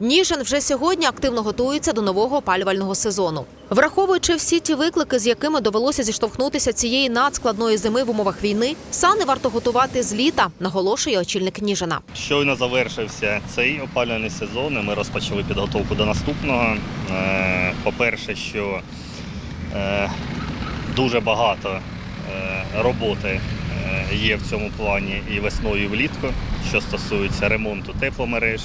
Ніжин вже сьогодні активно готується до нового опалювального сезону. Враховуючи всі ті виклики, з якими довелося зіштовхнутися цієї надскладної зими в умовах війни, сани варто готувати з літа, наголошує очільник Ніжина. Щойно завершився цей опалювальний сезон. Ми розпочали підготовку до наступного. Е, По-перше, що е, дуже багато е, роботи є в цьому плані і весною, і влітку, що стосується ремонту тепломереж.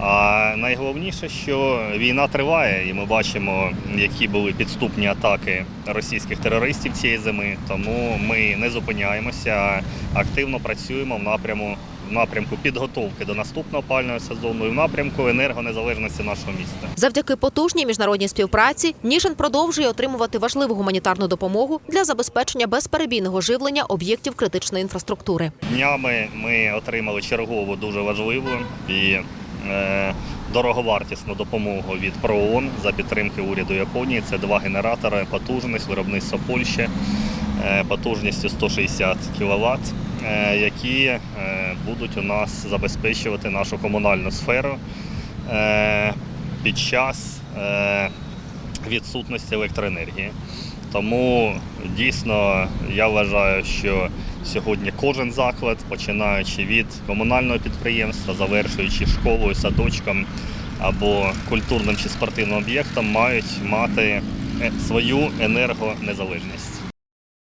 А найголовніше, що війна триває, і ми бачимо, які були підступні атаки російських терористів цієї зими. Тому ми не зупиняємося, а активно працюємо в напряму в напрямку підготовки до наступного опального сезону і в напрямку енергонезалежності нашого міста. Завдяки потужній міжнародній співпраці Ніжин продовжує отримувати важливу гуманітарну допомогу для забезпечення безперебійного живлення об'єктів критичної інфраструктури. Днями ми отримали чергову дуже важливу і дороговартісну допомогу від ПРООН за підтримки уряду Японії. Це два генератори, потужність виробництва Польщі е, потужністю 160 кВт, е, які е, будуть у нас забезпечувати нашу комунальну сферу е, під час е, відсутності електроенергії. Тому дійсно я вважаю, що сьогодні кожен заклад, починаючи від комунального підприємства, завершуючи школою, садочком або культурним чи спортивним об'єктом, мають мати е, свою енергонезалежність.